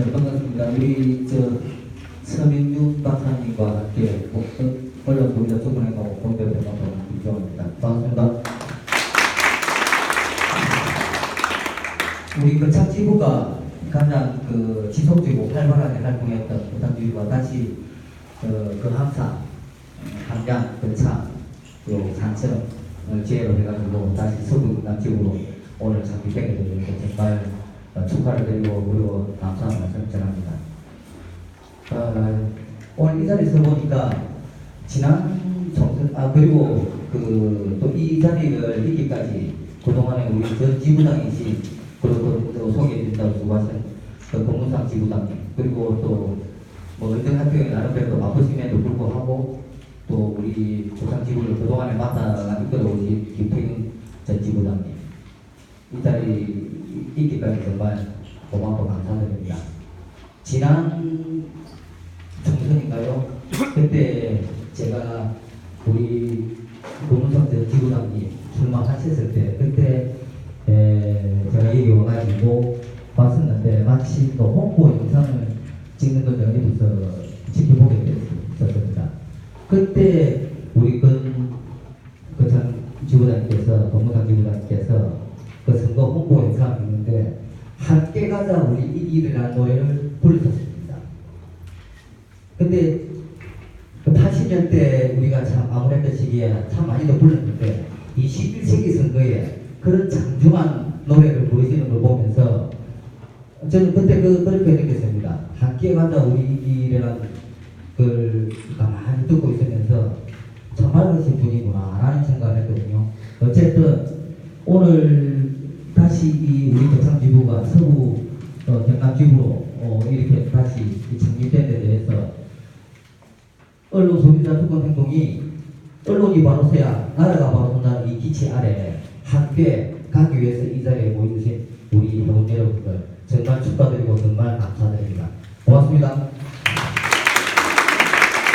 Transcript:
우리 저 서민준 박사님과 함께 뭐, 어, 언론 동자 초분행하고 공대를 만나는 김정입니다. 반갑습니다. 우리 그 착지부가 가장 그 지속적이고 활발하게 활동했던 부산주의와 다시 어, 그 항상 함양, 근창, 또 산청 을 지혜로 해가지고 다시 서부 남쪽으로 오늘 장비되게 되는데 정말 어, 축하를 드리고 그리고 감사한 말씀 전합니다. 어, 오늘 이 자리에서 보니까 지난 총선 아 그리고 그 또 이 자리를 이기까지 그동안에 우리 전 지부장이신 그리고 또 소개해준다고 수고하신 그 공무상 지부장님 그리고 또뭐 은행 학교에 나름대로 바쁘심에도 불구하고 또 우리 부산 지부를 그동안에 맡아 이끌어오신 김태균 전 지부장님 이 자리 있기까지 정말 고맙고 감사드립니다. 지난 총선인가요? 그때 제가 우리 노무성 전 지부장님 출마하셨을 때 그때 에, 제가 여기 와가지고 봤었는데 마침 또 홍보 영상을 찍는 걸 여기서 지켜보게 됐었습니다. 그때 우리 그, 그전 지부장님께서 노무성 지부장님께서 그 선거 홍보 영상을 있는데 함께 가자 우리 이길이라는 노래를 불렀었습니다. 근데 그 80년대 우리가 참 아무래도 시기에 참 많이도 불렀는데 21세기 선거에 그런 장중한 노래를 부르시는 걸 보면서 저는 그때 그, 그렇게 느꼈습니다. 함께 가자 우리 이길이라는 걸 가만히 듣고 있으면서 정말 그러신 분이구나 라는 생각을 했거든요. 어쨌든 오늘 다시 이 우리 경상지부가 서부 어, 경남지부로 어, 이렇게 다시 창립된 데 대해서 언론 소비자 투권 행동이 언론이 바로 서야 나라가 바로 선다는 이 기치 아래 함께 가기 위해서 이 자리에 모여주신 우리 회원 여러분들 정말 축하드리고